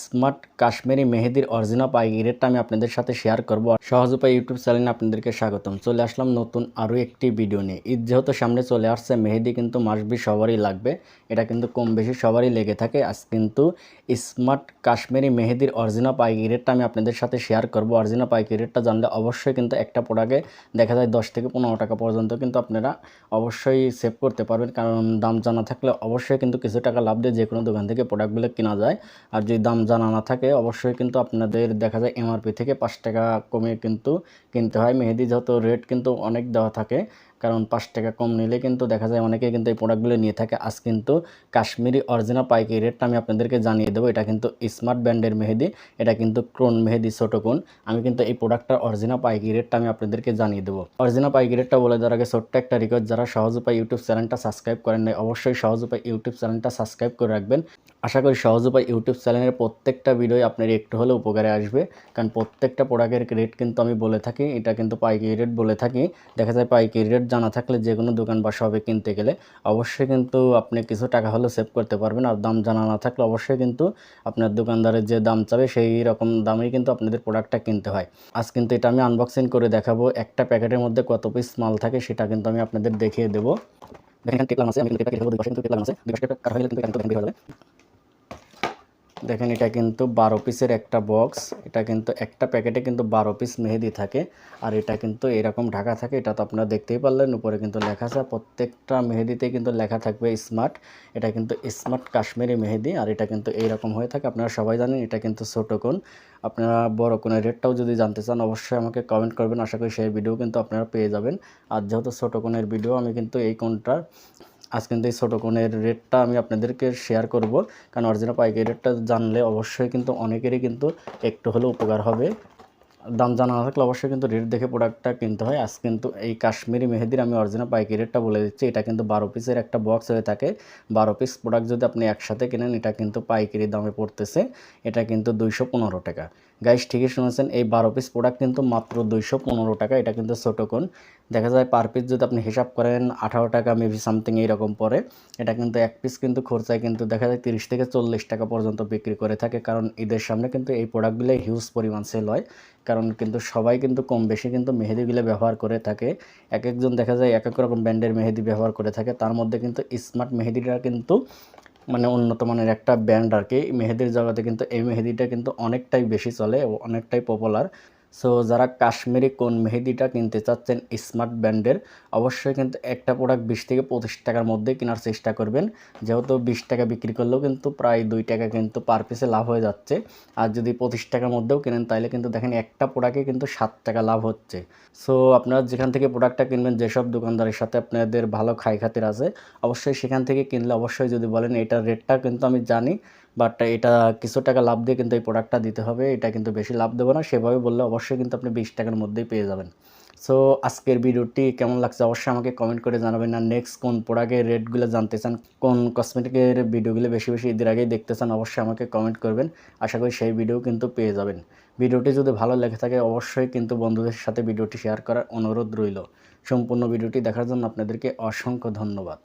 Smart Kashmiri মেহেদির original পাইকারি রেটটা আমি আপনাদের সাথে শেয়ার করব সহজ উপায় ইউটিউব চ্যানেলে আপনাদেরকে স্বাগতম। চলে আসলাম নতুন আরও একটি ভিডিও নিয়ে। ঈদ যেহেতু সামনে চলে আসছে, মেহেদি কিন্তু মাসবি সবারই লাগবে। এটা কিন্তু কম বেশি সবারই লেগে থাকে। আজ কিন্তু স্মার্ট কাশ্মীরি মেহেদির অরিজিনাল পাইকারি রেটটা আমি আপনাদের সাথে শেয়ার করব। অরিজিনাল পাইকারি রেটটা জানলে অবশ্যই কিন্তু একটা প্রোডাক্টে দেখা যায় দশ থেকে পনেরো টাকা পর্যন্ত কিন্তু আপনারা অবশ্যই সেভ করতে পারবেন। কারণ দাম জানা থাকলে অবশ্যই কিন্তু কিছু টাকা লাভ দিয়ে যে কোনো দোকান থেকে প্রোডাক্টগুলো কেনা যায়। আর যদি দাম জানা না থাকে, অবশ্যই কিন্তু আপনাদের দেখা যায় এমআরপি থেকে পাঁচ টাকা কমে কিন্তু কিনতে হয়। মেহেদি যত রেট কিন্তু অনেক দেওয়া থাকে কারণ পাঁচ টাকা কম নিলে কিন্তু দেখা যায় অনেকে কিন্তু এই প্রোডাক্টগুলো নিয়ে থাকে। আজ কিন্তু কাশ্মীরি অরিজিনাল পাইকারি রেটটা আমি আপনাদেরকে জানিয়ে দেবো। এটা কিন্তু স্মার্ট ব্র্যান্ডের মেহেদি, এটা কিন্তু ক্রোন মেহেদি ছোটো কোন আমি কিন্তু এই প্রোডাক্টটার অরিজিনাল পাইকারি রেটটা আমি আপনাদেরকে জানিয়ে দেবো। অরিজিনাল পাইকারি রেটটা বলে দেওয়ার আগে ছোট্ট একটা রিকোয়েস্ট যারা সহজ উপায় ইউটিউব চ্যানেলটা সাবস্ক্রাইব করেন নাই, অবশ্যই সহজ উপায় ইউটিউব চ্যানেলটা সাবস্ক্রাইব করে রাখবেন। আশা করি সহজ উপায় ইউটিউব চ্যানেলের প্রত্যেকটা ভিডিও আপনার একটু হলেও উপকারে আসবে। কারণ প্রত্যেকটা প্রোডাক্টের রেট কিন্তু আমি বলে থাকি, এটা কিন্তু পাইকারি রেট বলে থাকি। দেখা যায় পাইকারি রেট জানা থাকলে যে কোনো দোকান বা শপে কিনতে গেলে অবশ্যই কিন্তু আপনি কিছু টাকা হলেও সেভ করতে পারবেন। আর দাম জানা না থাকলে অবশ্যই কিন্তু আপনার দোকানদারের যে দাম চাবে সেই রকম দামেই কিন্তু আপনাদের প্রোডাক্টটা কিনতে হয়। আজ কিন্তু এটা আমি আনবক্সিং করে দেখাবো। একটা প্যাকেটের মধ্যে কত পিস মাল থাকে সেটা কিন্তু আমি আপনাদের দেখিয়ে দেবো। দেখেন আছে আমি কিন্তু প্যাকেট দুই পাশে কিন্তু আছে দুই পাশে হলে কিন্তু দেখেন, এটা কিন্তু বারো পিসের একটা বক্স এটা কিন্তু একটা প্যাকেটে কিন্তু বারো পিস মেহেদি থাকে। আর এটা কিন্তু এরকম ঢাকা থাকে, এটা তো আপনারা দেখতেই পারলেন, উপরে কিন্তু লেখা আছে প্রত্যেকটা মেহেদিতে কিন্তু লেখা থাকবে স্মার্ট এটা কিন্তু স্মার্ট কাশ্মীরি মেহেদি, আর এটা কিন্তু এইরকম হয়ে থাকে, আপনারা সবাই জানেন, এটা কিন্তু ছোটো কোন আপনারা বড় কোনের রেটটাও যদি জানতে চান, অবশ্যই আমাকে কমেন্ট করবেন, আশা করি সেই ভিডিও কিন্তু আপনারা পেয়ে যাবেন। আর যেহেতু ছোটো কোনের ভিডিও আমি কিন্তু এই কোনটার আজ কিন্তু এই ছোটো কোণের রেটটা আমি আপনাদেরকে শেয়ার করব। কারণ অরিজিনাল পাইকারি রেটটা জানলে অবশ্যই কিন্তু অনেকেরই কিন্তু একটু হলেও উপকার হবে। দাম জানা না থাকলে অবশ্যই কিন্তু রেট দেখে প্রোডাক্টটা কিনতে হয়। আজ কিন্তু এই কাশ্মীরি মেহেদির আমি অরিজিনাল পাইকারি রেটটা বলে দিচ্ছি। এটা কিন্তু বারো পিসের একটা বক্স হয়ে থাকে। বারো পিস প্রোডাক্ট যদি আপনি একসাথে কেনেন, এটা কিন্তু পাইকারি দামে পড়তেছে। এটা কিন্তু দুইশো পনেরো টাকা। গাইস ঠিকই শুনেছেন, এই বারো পিস প্রোডাক্ট কিন্তু মাত্র দুইশো পনেরো টাকা, এটা কিন্তু ছোটো দেখা যায় পার পিস যদি আপনি হিসাব করেন, আঠারো টাকা মেবি সামথিং এইরকম পরে এটা কিন্তু এক পিস কিন্তু খরচায় কিন্তু দেখা যায় তিরিশ থেকে চল্লিশ টাকা পর্যন্ত বিক্রি করে থাকে, কারণ ঈদের সামনে কিন্তু এই প্রোডাক্টগুলো হিউজ পরিমাণ সেল হয়। কারণ কিন্তু সবাই কিন্তু কম বেশি কিন্তু মেহেদিগুলো ব্যবহার করে থাকে। এক একজন দেখা যায় এক এক রকম ব্র্যান্ডের মেহেদি ব্যবহার করে থাকে, তার মধ্যে কিন্তু স্মার্ট মেহেদিটা কিন্তু মানে উন্নত মানের একটা ব্র্যান্ড আর কি। মেহেদির জগতে কিন্তু এই মেহেদিটা কিন্তু অনেকটাই বেশি চলে অনেকটাই পপুলার সো যারা কাশ্মীরি কোন মেহেদিটা কিনতে চাচ্ছেন স্মার্ট ব্র্যান্ডের, অবশ্যই কিন্তু একটা প্রোডাক্ট বিশ থেকে পঁচিশ টাকার মধ্যে কেনার চেষ্টা করবেন। যেহেতু বিশ টাকা বিক্রি করলেও কিন্তু প্রায় দুই টাকা কিন্তু পার পিসে লাভ হয়ে যাচ্ছে। আর যদি পঁচিশ টাকার মধ্যেও কেনেন তাহলে কিন্তু দেখেন একটা প্রোডাক্টে কিন্তু সাত টাকা লাভ হচ্ছে। সো আপনারা যেখান থেকে প্রোডাক্টটা কিনবেন, যেসব দোকানদারের সাথে আপনাদের ভালো খাই খাতির আছে, অবশ্যই সেখান থেকে কিনলে অবশ্যই যদি বলেন এটার রেটটা কিন্তু আমি জানি বাট এটা কিছু টাকা লাভ দিয়ে কিন্তু এই প্রোডাক্টটা দিতে হবে, এটা কিন্তু বেশি লাভ দেবো না। সেভাবে বললে অবশ্যই কিন্তু আপনি বিশ টাকার মধ্যেই পেয়ে যাবেন। সো আজকের ভিডিওটি কেমন লাগছে অবশ্যই আমাকে কমেন্ট করে জানাবেন। আর নেক্সট কোন প্রোডাক্টের রেটগুলো জানতে চান, কোন কসমেটিকের ভিডিওগুলো বেশি বেশি ঈদের আগেই দেখতে চান, অবশ্যই আমাকে কমেন্ট করবেন। আশা করি সেই ভিডিও কিন্তু পেয়ে যাবেন। ভিডিওটি যদি ভালো লেগে থাকে, অবশ্যই কিন্তু বন্ধুদের সাথে ভিডিওটি শেয়ার করার অনুরোধ রইল। সম্পূর্ণ ভিডিওটি দেখার জন্য আপনাদেরকে অসংখ্য ধন্যবাদ।